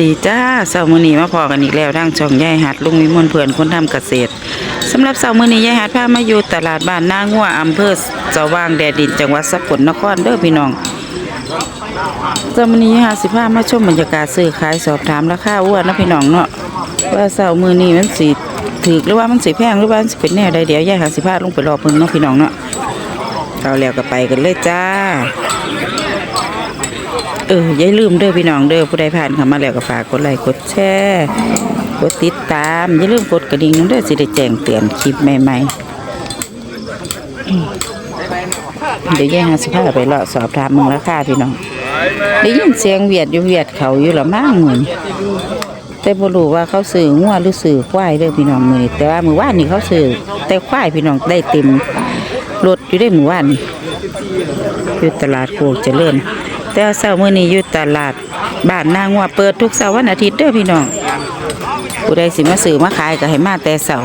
ดีจ้าเสาร์มื้อนี้มาพอกันอีกแล้วทางช่องยายหัดลุงวิมลเพื่อนคนทำเกษตรสำหรับเสาร์มื้อนี้ยายหัดพามาอยู่ตลาดบ้านนางัวอำเภอเจ้าว่างแดดดินจังหวัดสกลนครเด้อพี่น้องเสาร์มื้อนี้ยายหัดสิพามาชมบรรยากาศซื้อขายสอบถามราคาอ้วนนะพี่น้องเนาะว่าเสาร์มื้อนี้มันสิถูกหรือว่ามันสิแพงหรือว่ามันสิเป็นแนวใดเดี๋ยวยายหัดสิพาลงไปรอเพิ่นเนาะพี่น้องเนาะเอาแล้วก็ไปกันเลยจ้า เอออย่าลืมเด้อพี่น้องเด้อผู้ใดผ่านเข้ามาแล้วก็ฝากกดไลค์กดแชร์กดติดตาม อย่าลืมกดกระดิ่งเด้อสิได้แจ้งเตือนคลิปใหม่ๆเดี๋ยวแย่งหาสิพาไปเลาะสอบถามมึงราคาพี่น้องได้ยินเสียงเวียดอยู่เวียดเขาอยู่ละมั่งเหมือนแต่บ่รู้ว่าเขาซื้องัวหรือซื้อควายเด้อพี่น้องมื้อแต่ว่ามือว่านนี่เขาซื้อแต่ควายพี่น้องได้เต็มรถอยู่ได้มือวานนี่อยู่ตลาดโคกเจริญ แต่ว่าเช้ามื้อนี้อยู่ตลาดบ้านนางว่าเปิดทุกเสาร์วันอาทิตย์เด้อพี่น้องผู้ใดสิมาซื้อมาขายก็ให้มาแต่เช้า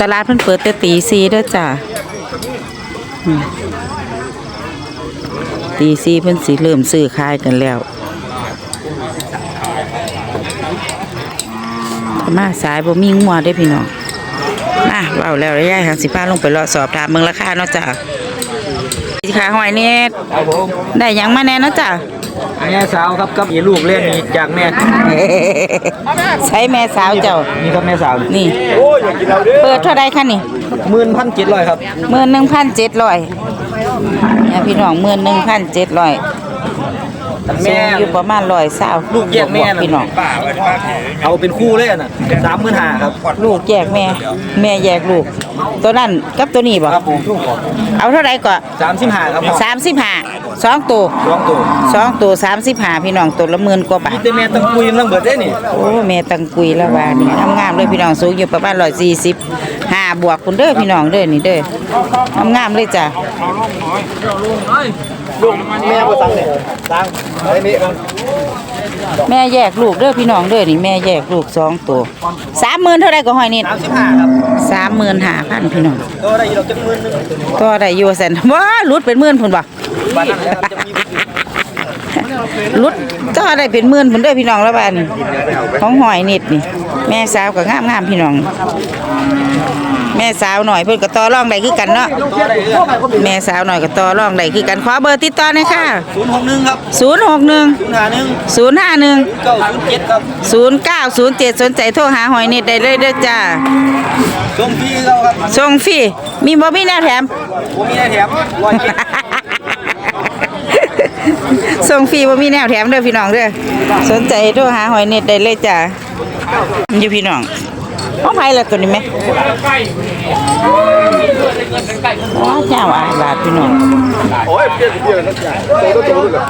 ตลาดเพิ่นเปิดแต่ตี4เด้อจ้าอืมตี4เพิ่นสิเริ่มซื้อขายกันแล้วมาสายบ่มีงัวเด้พี่น้องมาเว้าแล้วยายหันสิพาลงไปเลาะสอบถามเบิ่งราคาเนาะจ้า ขาหอยเน็ตครับผมได้หยังมาแน่เนาะจ้ะแม่สาวครับกับมีลูกเล่นนี่จากแม่ ใช้แม่สาวเจ้า นี่ครับแม่สาวนี่ โอ้ยอยากกินเราเด้อเปิดเท่าใดคะนี่หมื่นพันเจ็ดร้อยครับ หมื่นหนึ่งพันเจ็ดร้อยเนี่ยพี่น้องหมื่นหนึ่งพันเจ็ดร้อย แม่อยู่ประมาณร้อยสาวลูกแยกแม่น่ะพี่น้องเอาเป็นคู่เลยน่ะสามหมื่นห้าครับลูกแยกแม่ แม่แยกลูก ตัวนั้นกับตัวนี้บ่ครับผมลูกของเอาเท่าใดก่อนสามสิบห้าครับสามสิบห้าสองตัวสองตัวสองตัวสามสิบห้าพี่น้องตัวละหมื่นกว่าบาทแต่แม่ต้องคุยต้องเบิดได้นี่โอ้แม่ตังกุยละว่านี่งามๆเลยพี่น้องสูงอยู่ประมาณร้อยสี่สิบห้าบวกคุณเด้อพี่น้องเด้อนี่เด้องามๆเลยจ้ะ ลูกแม่ก็สั่งเนี่ยสั่งไอ้นี่ครับแม่แยกลูกเด้อพี่น้องเด้อนี่แม่แยกลูกสองตัวสามหมื่นเท่าไรก็หอยนิดสามสิบห้าครับสามหมื่นห้าพันพี่น้องก็ได้อยู่ดอกจังหมื่นหนึงก็ได้อยู่แสนว้ารุดเป็นหมื่นพุ่นบ่บ้านนั้นนะค รับจะมีรุดก็ได้เป็นหมื่นพุ่นเด้อพี่น้องละบ้านนี่ของหอยนิดนี่ แม่สาวก็งามๆพี่น้อง แม่สาวหน่อยเพิ่นก็ต่อรองได้คือกันเนาะก็ได้เลยแม่สาวหน่อยก็ต่อรองได้คือกันขอเบอร์ติดต่อหน่อยค่ะศูนย์หกหนึ่งครับ061ศูนย์ห้าหนึ่ง051เก้าศูนย์เจ็ดครับ0907สนใจโทรหาหอยนิดได้เลยเด้อจ้าชมพี่เราครับส่งฟรีมีบ่มีแนวแถมผมมีได้แถมร้อยเจ็ด ส่งฟรีบ่มีแนวแถมเด้อพี่น้องเด้อสนใจโทรหาหอยนิดได้เลยจ้าอยู่พี่น้อง เอาไผละตัวนี้ไหมว้าเจ้าอาบาทพี่น้องโอ้ยเปลี่ยนเปลี่ยนนะจ๊ะโตโตเลย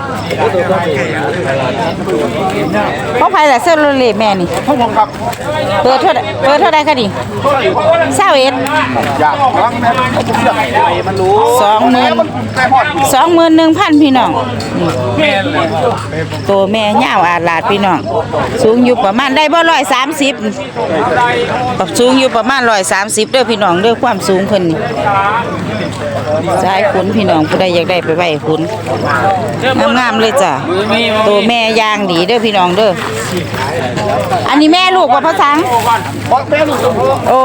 เอาไผละเซลลูเลตแม่นี่พ่อผมครับเปิดเท่าใดเปิดเท่าใดคะนี่เศร้าเอ็ดอยากฟังแม่ผมอยากให้มันรู้สองหมื่นแต่พอดสองหมื่นหนึ่งพันพี่น้องตัวแม่ยาวอาลาดพี่น้อง สูงอยู่ประมาณได้บ่ร้อยสามสิบปรับสูงอยู่ประมาณร้อยสามสิบเด้อพี่น้องเด้อความสูงเพิ่นนี่สายขุนพี่น้องผู้ใดอยากได้ไปไว้ขุนงามๆเลยจ้ะตัวแม่ยางดีเด้อพี่น้องเด้ออันนี้แม่ลูกว่าพระสังพราะแม่ลูกโอ้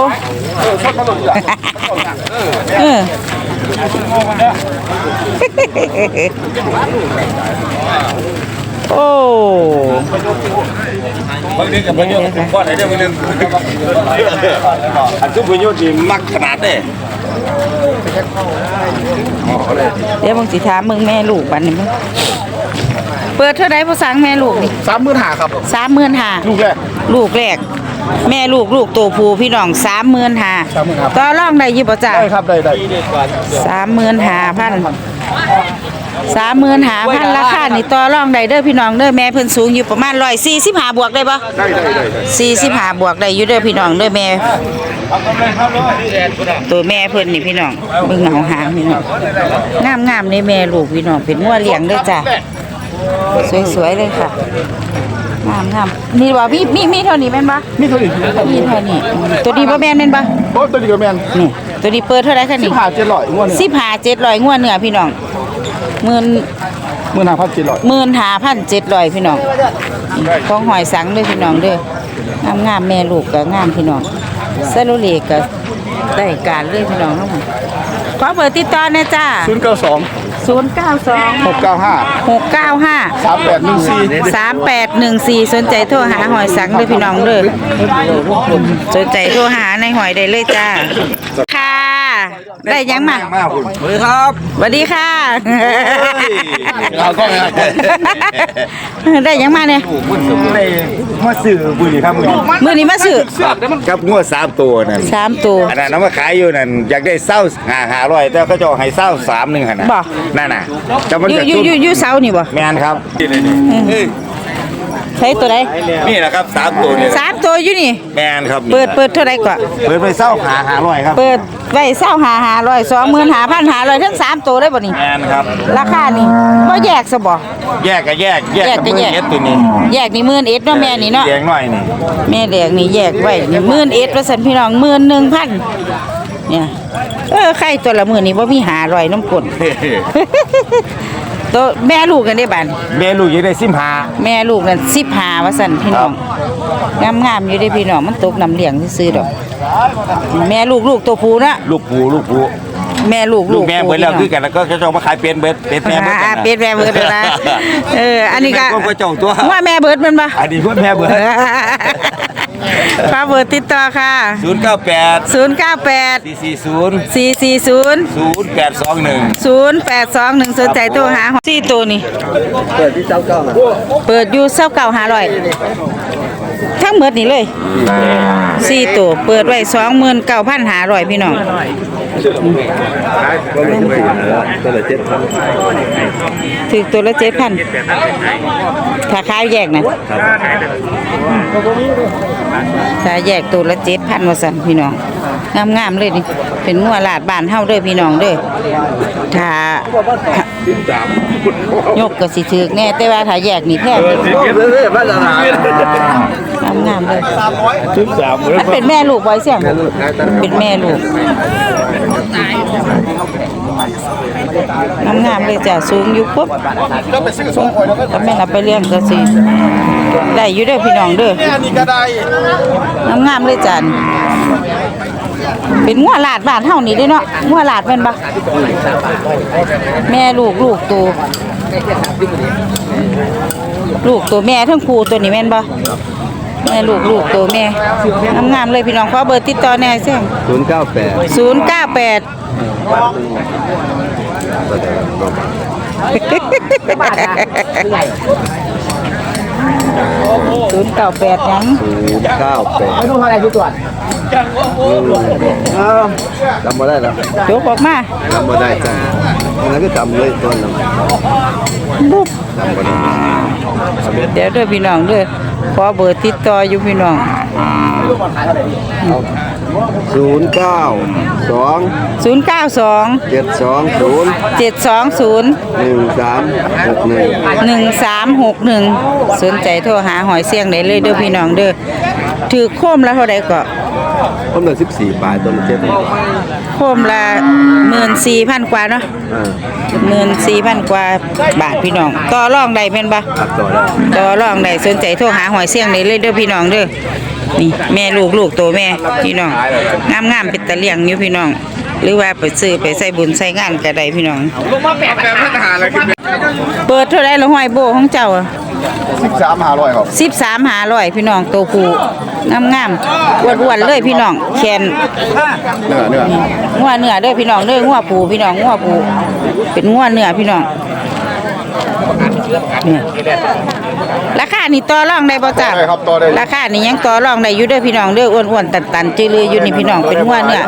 เออชอบมาลูกจ้ะเออโอ้บางทีกับพยศผมก้อนไหนได้บางทีอันทุกพยศนี่มักขนาดเด้เดี๋ยวมึงสิถามมึงแม่ลูกบัดนี้มึงเปิดเท่าไหร่พอสั่งแม่ลูกนี่สามหมื่นห้าครับสามหมื่นห้าลูกแรกลูกแรก แม่ลูกลูกตัวผู้พี่น้องสามหมื่นห้า35,000ต่อรองได้อยี่ป่จ้าได้ครับได้ได้สามหมื่นห้าพัน สามหมื่นห้าพันราคานี่ต่อรองได้เด้อพี่น้องเด้อแม่เพิ่นสูงอยู่ประมาณร้อยสี่สิบห้าบวกได้ปะได้ได้ได้สี่สิบห้าบวกได้อยู่เด้อพี่น้องเด้อแม่ตัวแม่เพิ่นนี่พี่น้องเบิ่งเหงาหางพี่น้องงามงามๆนี่แม่ลูกพี่น้องเป็นงัวเลี้ยงเด้อจ้ะสวยๆเลยค่ะ งามงามๆนี่ว่ามีมีมีเท่านี้แม่นบ่นี่เท่านี้มีเท่านี้อืมตัวนี้บ่แม่นแม่นบ่โอ้ตัวนี้ก็แมนนี่ตัวนี้เปิดเท่าไหร่คะสินี่บห้าเจ็ดร้อยงวดเนี่ยสิบห้าเจ็ดร้อยงัวเนื้อพี่น้องหมื่นเมื่อนาพันจีร้อยหมื่นหาพันเจ็ดร้อยพี่น้องของหอยสังเลยพี่น้องเด้องามงามๆแม่ลูกก็งามพี่น้องซาโลเลก็ได้การเลยพี่น้องทั้งหมดขอเบอร์ติดต่อหนะจ้าศูนย์เก้าสอง ศูนย์เก้าสองหกเก้าห้าหกเก้าห้าสามแปดหนึ่งสี่สามแปดหนึ่งสี่สนใจโทรหาหอยสังเลยพี่น้องเลยสนใจโทรหาในหอยได้เลยจ้าค่ะ ได้ยังมามาคุณสวัสดีครับสวัสดีค่ะ เราก็ไม่ได้ได้ยังมาเนี่ยในมาสื่อบุรีครับบุรีมือนี้มาซื้อกับงวดสามตัวนั่นสามตัวอันนั้นเอามาขายอยู่นั่นอยากได้เศร้าหาหาร้อยแต่ก็จะเอาให้เศร้าสามหนึ่งหันนะบ่นั่นน่ะจะมันอยู่จะอยู่อยู่อยู่เสานี่บ่แมนครับ ใช้ตัวใดนี่แหละครับสามตัวนี่สามตัวอยู่นี่ แมนครับเปิดเปิดเท่าไรก่อนเปิดไปเศร้าหาหาร้อยครับเปิดไว้เศร้าหาหาร้อยสองหมื่นหาพันหาร้อยทั้งสามตัวได้บ่นี่ แมนครับ ราคานี่บ่แยกซะบ่ แยกก็แยกแยกแยกกับก็มือแยกเอสตัวนี้แยกนี่หมื่นเอ็ดเนาะแม่นี่เนาะ แยกหน่อยนี่แม่แดงนี่แยกไว้นี่หมื่นเอ็ดว่าซั่นพี่น้องหมื่นหนึ่งพันเนี่ย เออไข่ตัวละหมื่นนี่บ่มีหาร้อยน้ำกลน ตัวแม่ลูกกันได้บัดแม่ลูกอยังได้สิบหาแม่ลูกนั่นสิบหาว่าสั่นพี่น้องงามงามๆอยู่ได้พี่น้องมันตกน้ำเลี้ยงซื้อๆดอก แม่ลูกลูกตัวผู้นะลูกปูลูกปูแม่ลูกลูกแม่ผู้เบิดแล้วคือพี่น้องกันแล้วก็จะเอามาขายเป็นเบิดเป็นแม่เบิดอ่ากันนะ เป็ดแม่เบิดเลยนะเอออันนี้ก็แม่ก็เจ้าตัว ว่าแม่เบิดมันปะ อันนี้เพื่อนแม่เบิด ฟ้าเบิดติดต่อค่ะ ศูนย์เก้าแปด098 สี่สี่ศูนย์440 ศูนย์แปดสองหนึ่ง 0821สนใจโทรหาสี่ตัวนี่ เปิดที่เจ้าเก้านะเปิดอยู่เศร้าเก่าหาร้อย ทั้งหมดนี่เลยสี่ตัวเปิดไว้สองหมื่นเก้าพันหาร้อยพี่น้องถึงแล้วลยเจ็ดพันถึงตัวละเจ็ดพันถ้าขายแยกนะถ้าแยกตัวละเจ็ดพันว่าสั่นพี่น้องงามๆเลยนี่เป็นงัวลาดบานเฮาเด้อพี่น้องเด้อถ้ายกก็สิถึกแน่แต่ว่าถ้าแยกนี่แพงเรื่อยๆบ้านละนางามๆเลยชุดสามมันเป็นแม่ลูกไว้เสียงเป็นแม่ลูกงามๆเลยจ้ะสูงอยู่ปุ๊บถ้าแม่นเอาไปเลี้ยงก็สิได้อยู่เด้อพี่น้องเด้อนี่ก็ได้งามๆเลยจ้ะนี่เป็นงัวลาดบ้านเฮานี่เด้เนาะงัวลาดแม่นบ่แม่ลูกลูกตัวลูกตัวแม่ทั้งคู่ตัวนี้แม่นบ่ แม่ลูกลูกตัวแม่งามๆเลยพี่น้องขอเบอร์ติดต่อแหน่เสียงศูนย์เก้าแปดศูนย์เก้าแปดศูนย์เก้าแปดยังศูนย์เก้าแปดไม่รู้อะไรทุกตัวจำมาได้แล้วยกออกมาจำมาได้จ้ะงั้นก็จำเลยตัวนั้นบุ๊บจำมาได้เดี๋ยวเด้วยพี่น้องเด้วย ขอเบอร์ติดต่ออยู่พี่น้องศูนย์เก้าสองศูนย์เก้าสองเจ็ดสองศูนย์เจ็ดสองศูนย์หนึ่งสามหกหนึ่งหนึ่งสามหกหนึ่งสนใจโทรหาหอยเสียงได้เลยเด้อพี่น้องเด้อถือโคมละเท่าใดก็ ผมเลยสิบสี่ปลายตัวละเจ็ดโคมละหมื่นสี่พันกว่าเนาะอ่าหมื่นสี่พันกว่าบาทพี่น้อง ต่อรองได้แม่นปะตัดต่อได้ต่อรองได้สนใจโทรหาหอยเสียงได้เลยเด้อพี่น้องเด้อนี่แม่ลูกลูกโตแม่พี่น้องงามงามๆเป็นตะเลียงอยู่พี่น้อง หรือว่าไปซื้อไปใส่บุญใส่งานก็ได้พี่น้องแบบพัฒนาอะไรขึ้นเปิดเท่าไรละห้อยโบของเจ้า สิบสามหาร้อยครับสิบสามหาร้อยพี่น้องโตผูงามงามๆอ้วนๆเลยพี่น้องแขนเนื้อเนื้องัวเนื้อเด้อพี่น้องเด้องัวผูพี่น้องงัวผูเป็นงัวเนื้อพี่น้องเนี่ยราคานี่ต่อรองได้บ่จ้าได้ครับต่อได้ราคานี่ยังต่อรองได้อยู่เด้อพี่น้องเด้ออ้วนๆตันๆจือลืออยู่นี่พี่น้องเป็นงัวเนื้อ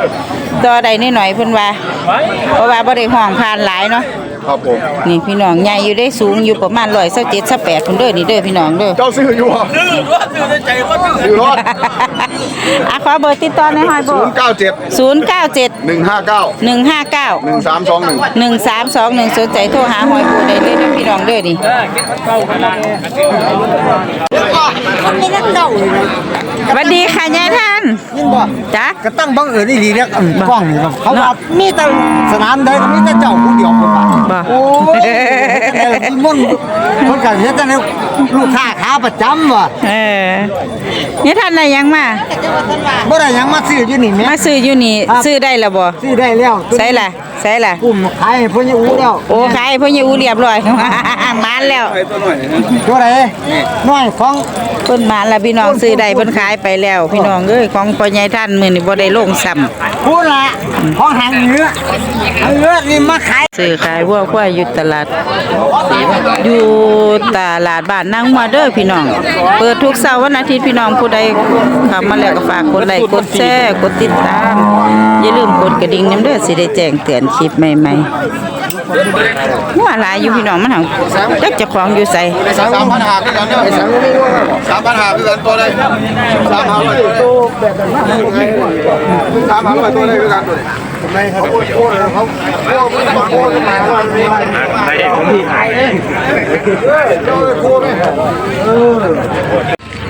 ต่อได้นิดหน่อยเพิ่นว่าเพราะว่าบ่ได้ห้องผ่านหลายเนาะ ครับผม นี่พี่น้องใหญ่อยู่ได้สูงอยู่ประมาณ127 28พุ่นเด้อนี่เด้อพี่น้องเด้อเจ้าซื้ออยู่ครับซื้อรถอะขอเบอร์ติดต่อในอยหอยโบศูนย์เก้าเจ็ด097หนึ่งห้าเก้าหนึ่งห้าเก้าหนึ่งสามสองหนึ่งหนึ่งสามสองหนึ่งสนใจโทรหาหอยปูได้เลยเด้อพี่น้องเด้อนี่สวัสดีค่ะยายท่านยินบ่จ้ะก็ตั้งบังเอิญอีหลีเรียกอันกล้องนี่ครับเขาว่ามีแต่สนามใดก็มีแต่เจ้าผู้เดียวคนว่า บ่ โอ้ยแต่ที่ มุ่นคนกันเฮ็ดแต่เนี่ยลูกค้าขาประจำว่ะเออเนี่ยท่านได้หยังมาบ่ได้หยังมาซื้ออยู่นี่แม่ มาซื้ออยู่นี่ครับ ซื้อได้แล้วบ่ซื้อได้แล้วใส่ล่ะใส่ล่ะ กลุ่มขายให้เพิ่นอยู่แล้วโอ้ขายให้พ่อใหญ่อูเรียบร้อย มานแล้วตัวไหนน้อยของเพิ่นมานแล้วพี่น้องซื้อได้เพิ่นขายไปแล้ว พี่น้องเอ้ยของพ่อใหญ่ท่านมื้อนี้บ่ได้ลงซ้ำพูดละของหางเนื้อหางเนื้อนี่มาขายซื้อขายวัวควายอยู่ตลาด อยู่ตลาดบ้านนางมาเด้อพี่น้อง เปิดทุกเสาร์วันอาทิตย์พี่น้องผู้ใดเข้ามาแล้วก็ฝากกดไลค์กดแชร์กดติดตาม อย่าลืมกดกระดิ่งนำเด้อสิได้แจ้งเตือนคลิปใหม่ๆ ว่าหลายอยู่พี่น้องมันหังจักเจ้าของอยู่ไสสามพันหาคือกันเด้อสามพันหาคือกันตัวใดสามพันร้อยตัวสามพันร้อยตัวใดคือกันตัวไม่ครับโอ้ยเขาโอ้ยเขาโอ้ยมาว่า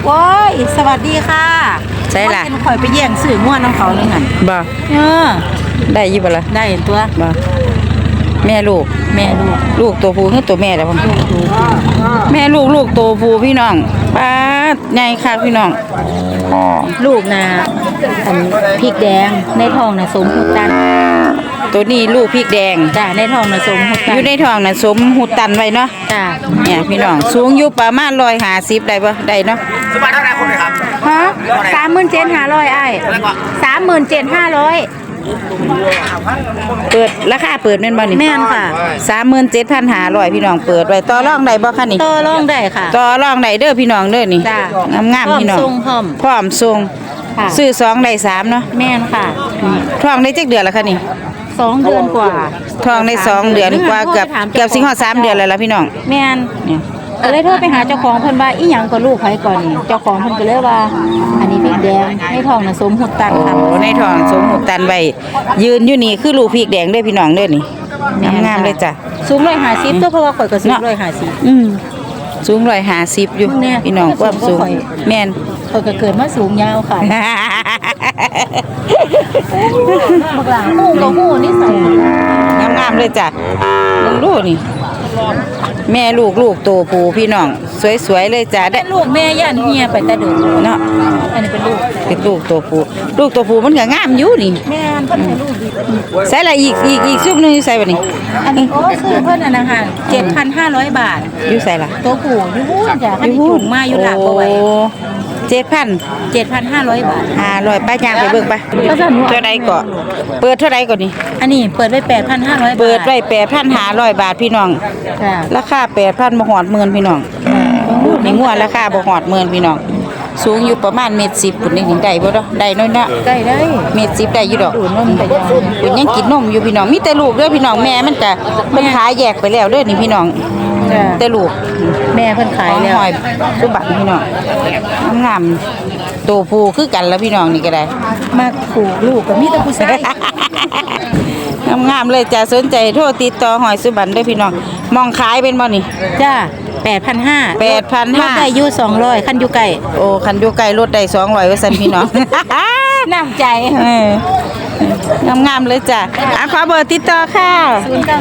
โอ้ยสวัสดีค่ะใช่ล่ะว่าเป็นข่อยไปแย่งสื่อง่วนน้องเขาเลยหันบ่เออ ได้อยู่บ่ล่ะได้เห็นตัวบ่แม่ลูก แม่ลูก ลูกตัวผู้คือตัวแม่แล้วพ่อแม่ลูกลูกตัวผู้พี่น้องป้าดใหญ่คักพี่น้อง ลูกนะอันพริกแดงในท้องนะสมหุตัน ตัวนี้ลูกพริกแดงจ้าในท้องนะสมหุตัอนยู่ในท้องน่ะสมหุดตันไว้เนาะจ้าเนี่ยพี่น้องสูงอยู่ประมาณ150ได้บ่ได้เนาะฮะสามหมื่นเจ็ดห้าร้อยไอ้สามหมื่นเจ็ดห้าร้อย เปิดราคาเปิดแม่นบ่นี่แม่นค่ะ37,500พี่น้องเปิดไว้ต่อรองได้บ่คะนี่ต่อรองได้ค่ะต่อรองได้เด้อพี่น้องเด้อนี่จ้ะงามๆพี่น้องพร้อมส่งพร้อมพร้อมส่งค่ะซื้อสองได้สามเนาะแม่นค่ะท้องได้จักเดือนแล้วคะนี่สองเดือนกว่าท้องได้สองเดือนกว่าเกือบเกือบสิงหาสามเดือนแล้วล่ะพี่น้องแม่นเนี่ย ก็เลยโทรไปหาเจ้าของเพิ่นว่าอีหยังก็ลูกไผก่อนนี่เจ้าของเพิ่นก็เลยว่า อันนี้พริกแดงในท้องน่ะสมหุตันโอ้ค่ะในท้องสมหุตันไว้ยืนอยู่นี่คือลูกพริกแดงเด้อพี่น้องเด้อนี่งามๆเลยจ้ะ สูงร้อยห้าสิบตัวเพราะว่าข่อยก็สูงเนาะร้อยห้าสิบอืมสูงร้อยห้าสิบอยู่แม่พี่น้องความสูงข่อย แม่น ข่อยก็เกิดมาสูงยาวค่ะบักหลาหูก็หูนี่ใส่งามๆเลยจ้ะเบิ่งดูนี่ แม่ลูกลูกโตผูพี่น้อง สวยๆเลยจ้ะได้แต่ลูกแม่ย่านเฮียไปแต่เดิมเนาะอันนี้เป็นลูกเป็นลูกโตผูลูกโตผูมันก็งามอยู่นี่แม่นเพิ่นให้ลูกดีใส่ละอีกอีกอีกซุปหนึงอยู่ใส่บ่นี่อันนี้โอ้ซื้อเพิ่นอันนะคะ7,500 บาทอยู่ใส่ละตัวผู้อยู่พูนจ้ะคันนี้จุ่มมาอยู่หลักบ่ไหว เจ็ดพัน7,500บาทห้าร้อยป้ายางไปเบิ่งไปก็สั่นว่าเท่าใดก็เปิดเท่าใดก็นี่อันนี้เปิดไว้8,500บาทเปิดไว้แปดพันห้าร้อยบาทพี่น้องจ้ะราคาแปดพันบ่หอดหมื่นพี่น้องนี่งัวราคาบ่หอดหมื่นพี่น้องสูงอยู่ประมาณเมตรสิบปุ่นนี่ได้บ่ดอกได้น้อยเนาะได้ได้เมตรสิบได้อยู่ดอกดูดนมแต่ยาปุ่นยังกินนมอยู่พี่น้องมีแต่ลูกเด้อพี่น้องแม่มันก็เพิ่นขายแยกไปแล้วเด้อนี่พี่น้อง จ้ะ แต่ลูกแม่เพิ่นขายแล้วหอยสุบัติพี่น้องงามๆตัวผู้คือกันแล้วพี่น้องนี่ก็ได้ มาขู่ลูกก็มีแต่ผู้ชายงามๆเลยจ้ะสนใจโทรติดต่อหอยสุบันได้อพี่น้องมองขายเป็นบ่นี่ จ้าแปดพันห้า8,500 ลดได้อยู่สองร้อยขั้นอยู่ไก่โอ้คันอยู่ไกลรถได้200ว่าซั่นพี่น้อง น้ำใจ เออ งามๆเลยจ้ะอะขอเบอร์ติดต่อค่ะ ศูนย์เก้า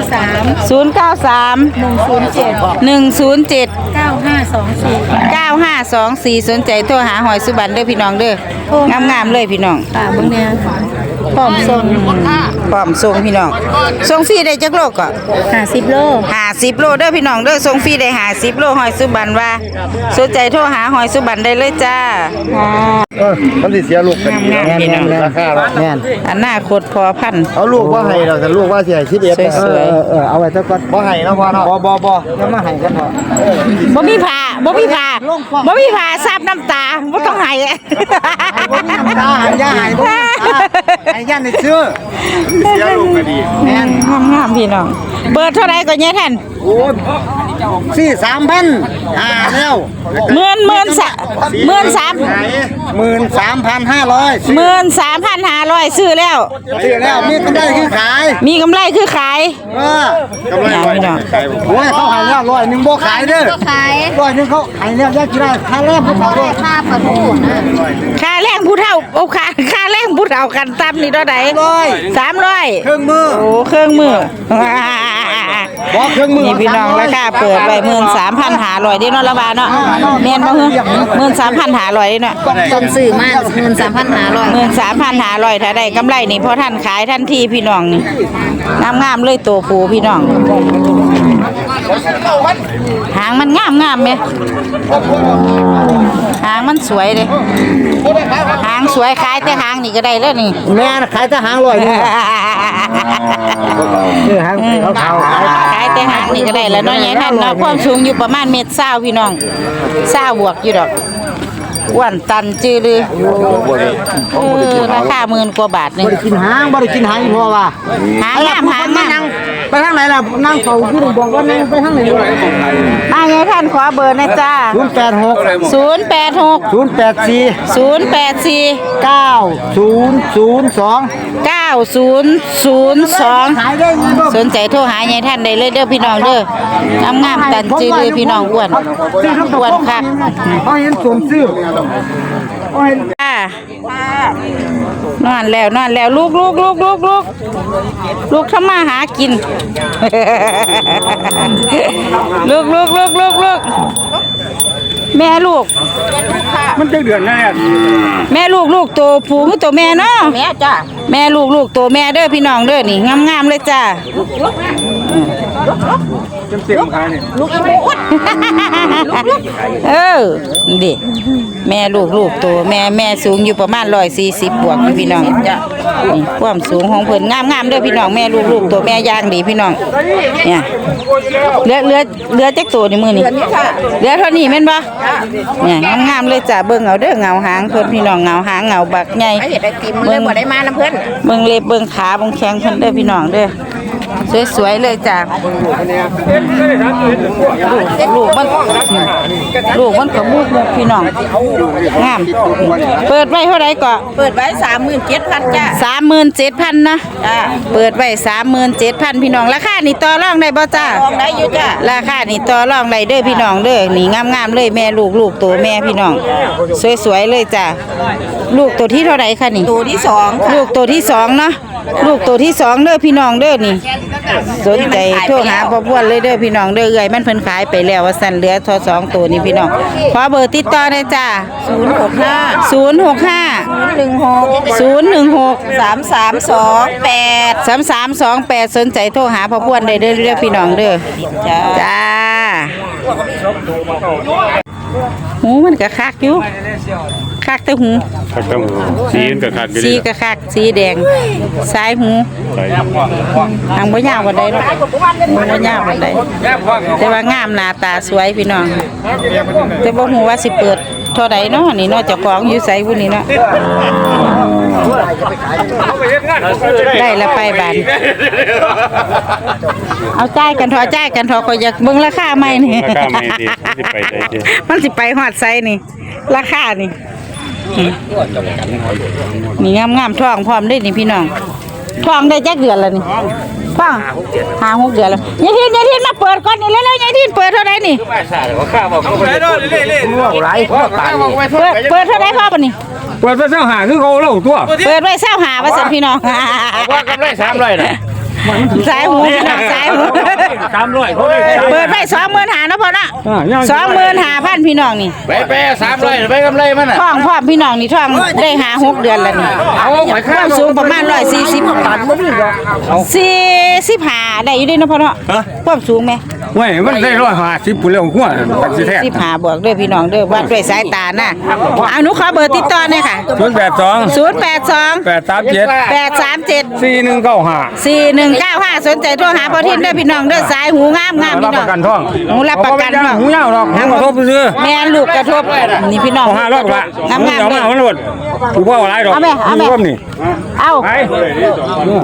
สาม093 หนึ่งศูนย์เจ็ด107 เก้าห้าสองสี่ 9524 สนใจโทรหาหอยสุบันเด้อพี่น้องเด้อโทรมางามๆเลยพี่น้อง ค่ะเบิ่งเนี่ย พร้อมส่งพร้อมส่งพี่น้องส่งฟรีได้จักโลก็ห้าสิบโล50โลเด้อพี่น้องเด้อส่งฟรีได้50โลหอยสุบันว่าสนใจโทรหาหอยสุบันได้เลยจ้าเออมันสิเสียลูกกันดีงามๆพี่น้องราคาละแม่นอนาคตพอพันธุ์เอาลูกว่าให้เราแต่ลูกว่าสิให้11สวยเออเออเอาไว้ซะก่อนบ่ให้นะพ่อเนาะบ่บ่บ่แล้วมาให้กันเถอะบ่มีผ้า บ่มีผ้าบ่มีผ้าซับน้ำตาบ่ต้องให้บ่มีน้ำตาหายยาหายบ่มีน้ำตาหายยาในซื้อเสียลูกก็ดีแม่นงามๆพี่น้องเปิดเท่าไหร่ก็เนี่ยท่านโอ้ย สี่สามพันห้าแล้วหมื่นหมื่นสะหมื่นสามหมื่นสามพันห้าร้อยหมื่นสามพันห้าร้อยซื้อแล้ว ซื้อแล้วมีกำไรคือขาย มีกำไรคือขายเออกำไรเอาพี่น้องโอ้ยเขาขายแล้วร้อยหนึ่งบ่ขายเด้อก็ขายร้อยหนึ่งเขาขายแล้วยากกี่ได้ขายแล้วเขาขายแล้วค่าประตูนะค่าแรงผู้เฒ่าโอ้ค่าค่าแรงผู้เฒ่ากันตำนี่เท่าไหร่ร้อยสามร้อยเครื่องมือโอ้เครื่องมือ บอกเครื่องมือนี่พี่น้องราคาเปิดไว้หมื่นสามพันหาร้อยเด้เนาะละบาทเนาะแม่นบ่ฮึหมื่นสามพันหาร้อยเด้เนาะต้นซื้อมาเงินสามพันห้าร้อยหมื่นสามพันหาร้อยถ้าได้กำไรนี่เพราะท่านขายท่านที่พี่น้องนี่งามงามๆเลยตัวผูพี่น้อง หางมันงามงามไหมหางมันสวยเลยหางสวยขายแต่หางนี่ก็ได้แล้วนี่แม่น่ะขายแต่หางร้อยหนึงเออหางเขาเขาขายขายแต่หางนี่ก็ได้แล้วเนาะยายท่านเนาะความสูงอยู่ประมาณเมตรเศร้าพี่น้องเศร้าบวกอยู่ดอกอ้วนตันจือเลยเออราคาหมื่นกว่าบาทนี่บ่ได้กินหางบ่ได้กินหางอีพ่อว่าหางงามหางงาม ไปทางไหนล่ะนั่งเฝ้าอยู่บอกว่านั่งไปทางไหนอยู่มายายท่านขอเบอร์นะจ้าศูนย์แปดหกศูนย์แปดหกศูนย์แปดสี่ศูนย์แปดสี่เก้าศูนย์ศูนย์สองเก้าศูนย์ศูนย์สองขายได้ไงบ่สนใจโทรหายายท่านได้เลยเด้อพี่น้องเด้องามงามๆตันจือเลยพี่น้องอ้วนอ้วนคักเขาเห็นสวมเสื้อเขาเห็นค่ะ นอนแล้วนอนแล้วลูกลูกลูกลูกลูกลูกทำมาหากิน ลูกลูกลูกลูกลูกแม่ลูก มันจะเดือนนะเนี่ยแม่ลูกลูกตัวผู้คือตัวแม่เนาะแม่จ้าแม่ลูกลูกตัวแม่เด้อพี่น้องเด้อนี่งามๆเลยจ้า เต็มเต็มขายเนี่ยลูกเออดิแม่ลูกลูกตัวแม่แม่สูงอยู่ประมาณร้อยสี่สิบบวกพี่น้องนี่ความสูงของเพิ่นงามงามเด้อพี่น้องแม่ลูกลูกตัวแม่ย่างดีพี่น้องเนี่ยเหลือเหลือเหลือจักตัวในมือนี่เหลือเท่านี้แม่นบ่เนี่ยงามงามเลยจ้าเบิ่งเอาเด้อเงาหางเพิ่นพี่น้องเงาหางเงาบักใหญ่ไอ้เห็ดไอติมเลยบ่ได้มาน้ำเพิ่นเบิ่งเล็บเบิ่งขาเบิ่งแข้งเพิ่นเด้อพี่น้องเด้อ สวยๆเลยจ้าลูกมันลูกมันก็มูกมุกพี่น้องงาม เปิดไว้เท่าไหร่ก็เปิดไว้สามหมื่นเจ็ดพันจ้า37,000นะเปิดไว้37,000พี่น้องราคานี่ต่อรองได้บ่จ้าลองได้อยู่จ้าราคานี่ต่อรองได้เด้อพี่น้องเด้อนี่งามๆเลยแม่ลูกลูกตัวแม่พี่น้อง สวยๆเลยจ้าลูกตัวที่เท่าไหร่คะนี่ตัวที่สองค่ะลูกตัวที่สองเนาะ ลูกตัวที่สองเด้อพี่น้องเด้อนี่ สนใจโทรหาพ่อบ้วนเลยเด้อพี่น้องเด้อเอ้อยมันเพิ่นขายไปแล้วว่าสั่นเหลือทอสองตัวนี่พี่น้องขอเบอร์ติดต่อได้จ้าศูนย์หกห้าศูนย์หกห้าหนึ่งหกศูนย์หนึ่งหกสามสามสองแปดสามสามสองแปดสนใจโทรหาพ่อบ้วนได้เด้อเด้อพี่น้องเด้อจ้า หูมันก็คักอยู่คักแต่หูครับต้องสีนกับขาดไปสีก็คักสีแดงสายหูใส่ทางบ่ยาวบ่ได้เนาะบ่ยาวบ่ได้แต่ว่างามหน้าตาสวยพี่น้องแต่บ่ฮู้ว่าสิเปิด เท่าใดเนาะนี่เนาะเจ้าของอยู่ไสผู้นี้เนาะได้ละไปบานเอาจ่ายกันเถอะจ่ายกันเถอะก็อยากเบิ่งราคาใหม่นี่ราคาไม่ดีที่ไปได้ดีมันสิไปฮอดไสนี่ ราคานี่อืมนี่งามๆท้องพร้อมเด้นี่พี่น้องท้องได้จักเดือนแล้วนี่ ท้องห้าหกเดือนแล้วยายทินยายทินมาเปิดก่อนนี่แล้วๆยายทินเปิดเท่าใดนี่หลายพ่อตายเปิดเปิดเท่าไรพ่อปะนี่ เปิดไปเส้าหาคือเขาเล่าตัว เปิดไว้เศร้าหาว่าสันพี่น้อง ว่ากำไรสามร้อยนะ สายหูพี่น้องสายหูสามร้อยเขาได้เปิดไว้สองหมื่นหานะพ่อนะอ่าย่างสองหมื่นหาพันพี่น้องนี่ไปไปสามร้อยไปกำไรมันอะท้องพ่อมพี่น้องนี่ท้องได้หาหกเดือนแล้วนี่เอาหอยคข้าวาวมสูงประมาณร้อยสี่สิบสี่สิบหาได้อยู่เด้วยนะพ่อเนาะความสูงไหม เว้ยมันได้ร้อยห้าสิบปุ่นแล้วหัวมันสิแท้สิบหาบวกเด้อพี่น้องเด้อวัดด้วยสายตานะเอาหนูขอเบอร์ติดต่อหน่อยค่ะศูนย์แปดสองศูนย์แปดสองแปดสามเจ็ดแปดสามเจ็ดสี่หนึ่งเก้าห้าสี่หนึ่งเก้าห้าสนใจโทรหาพ่อทินเด้อพี่น้องเด้อสายหูงามงามรัพี่บน้ปองระกันท่องหูรับประกันท่องหูยาวหรอกหูกระทบซื้อแม่ลูกกระทบนี่พี่น้องเอาห้ารอบละงามงามเอาเลมายเอามาหมดถูกว่าอะไรดอกเอาแม่เอาแม่ร่วมนี่ เอาไป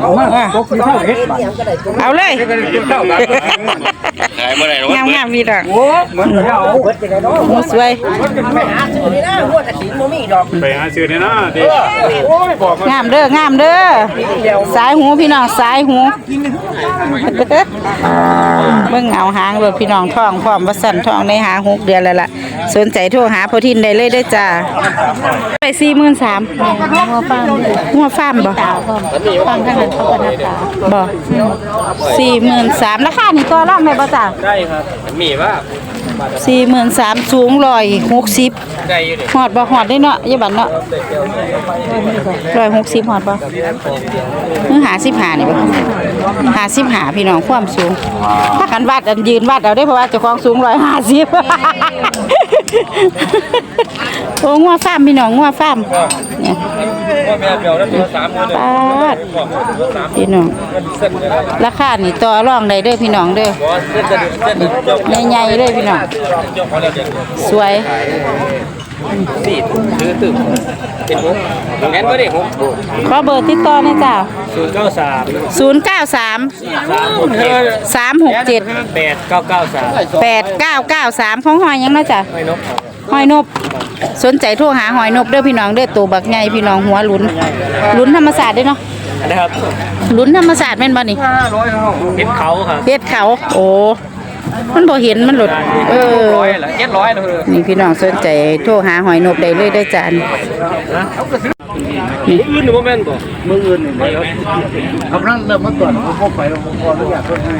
เอามาตกที่เท่าเฮ็ดเอาเลยขายเมื่อไหร่งามงามๆพี่น้องเหมือนเราหมูสวยไปหาซื้อเนี่ยนะดิงามเด้องามเด้อสายหูพี่น้องสายหูเบิ่งเอาหางรถพี่น้องท้องพร้อมว่าสั่นท้องในหางหกเดือนแล้วล่ะสนใจโทรหาพอทินได้เลยได้อจ้าไปสี่หมื่นสามงัวฟาร์มเลยหัวฟาร์มบ่ตาพร้อมฟาร์มทางนั้นเขาก็นับตาบ่สี่หมื่นสามราคานี่ตัวรองได้บ่จ้าได้ครับมีว่าสี่หมื่นสามสูงร้อยหกสิบได้อยู่ดิหอดบ่หอดได้เนาะอยาบันเนาะร้อยหกสิบหอดบ่เนื้อหาสิบหานี่บ่หาสิบหาพี่น้องความสูง ถ้ากันวัดอันยืนวัดเอาได้เพราะว่าเจ้าของสูงร้อยห้าสิบ โอ้งัวฟาร์มพี่น้องงัวฟาร์มเนี่ยว่าแม่เดียวแล้วตัวสามหมื่นปาดพี่น้องราคานี่ต่อรองได้เด้อพี่น้องเด้อเส้นจะเส้นเจ้าใหญ่ๆเลยพี่น้องเจ้าเขาเรียกสวย สี่คือตึก เป็นหกงั้นก็ได้หกขอเบอร์ติดต่อหน่อยจ้าศูนย์เก้าสาม093 สามหกเจ็ด367 แปดเก้าเก้าสาม8993 ของหอยยังเนาะจ้ะ ไม่นกหอยนบสนใจโทรหาหอยนบเด้อพี่น้องเด้อตัวบักใหญ่พี่น้องหัวหลุนหลุนธรรมศาสตร์เด้อเนาะนะครับหลุนธรรมศาสตร์แม่นบ่นี่เห็นเขาครับเพชรเขา โอ้ มันบ่เห็นมันหลุดเออร้อยละเจ็ดร้อยเลยนี่พี่น้องสนใจโทรหาหอยนบได้เลยเด้อจ้านี่อื่นหรือว่าแม่นบ่กำลังเริ่มมาตรวจผมเข้าไปแล้วผมขออนุญาตเพิ่นให้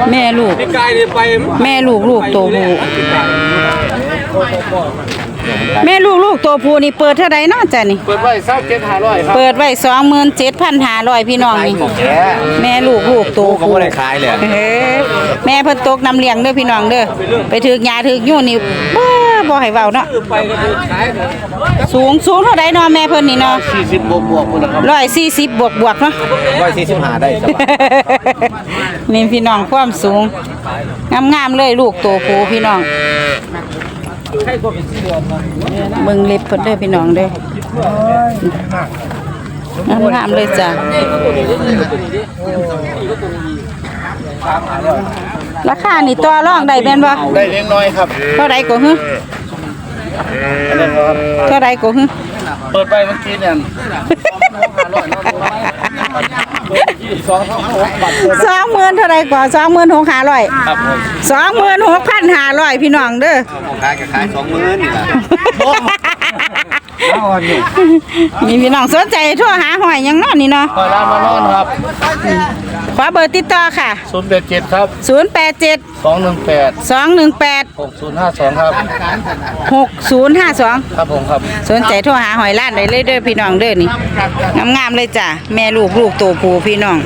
ว่าแม่ลูกกายนี่ไปแม่ลูกลูกตัวผู้ แม่ลูกลูกตัวผู้นี่เปิดเท่าใดเนาะจ้ะนี่ เปิดไว้เศร้าเจ็ดห้าร้อยครับเปิดไว้สองหมื่นเจ็ดพันห้าร้อยพี่น้องนี่แกแม่ลูกลูกตัวเขาไม่ได้ขายเลยเฮ้แม่เพิ่นตกน้ำเลี้ยงเด้อพี่น้องเด้อไปถึกหญ้าถึกยู่นี่บ้าบ่ให้เว้าเนาะไปก็คือขายสูงสูงเท่าใดเนาะแม่เพิ่นนี่เนาะสี่สิบบวกบวกคนละครับร้อยสี่สิบบวกบวกเนาะร้อยสี่สิบห้าได้สบายนี่พี่น้องความสูงงามๆเลยลูกตัวผู้พี่น้อง เบิ่งเล็บเพิ่นเด้อพี่น้องเด้องามๆเลยจ้ะราคานี่ต่อรองได้แม่นบ่ได้เล็กน้อยครับเท่าใดก็ฮึอันนั้นครับเท่าใดก็ฮึ เปิดไปเมื่อกี้เนี่ยสองหมื่นเท่าใดกว่าสองหมื่นหกห้าร้อยครับผมสองหมื่นหกพันห้าร้อยพี่น้องเด้อขายก็ขายสองหมื่นนี่แหละ นี่พี่น้องสนใจโทั่วหาหอยหยังเนอนนี่เนาะเปิดร้านมานอนครับขอเบอร์ติดต่อค่ะ ศูนย์แปดเจ็ดครับ087 สองหนึ่งแปด218 หกศูนย์ห้าสองครับ 6052 ครับผมครับ สนใจโทรหาหอยล้านได้เลยเด้อพี่น้องเด้อนี่งามๆเลยจ้ะ แม่ลูกลูกโตผูพี่น้อง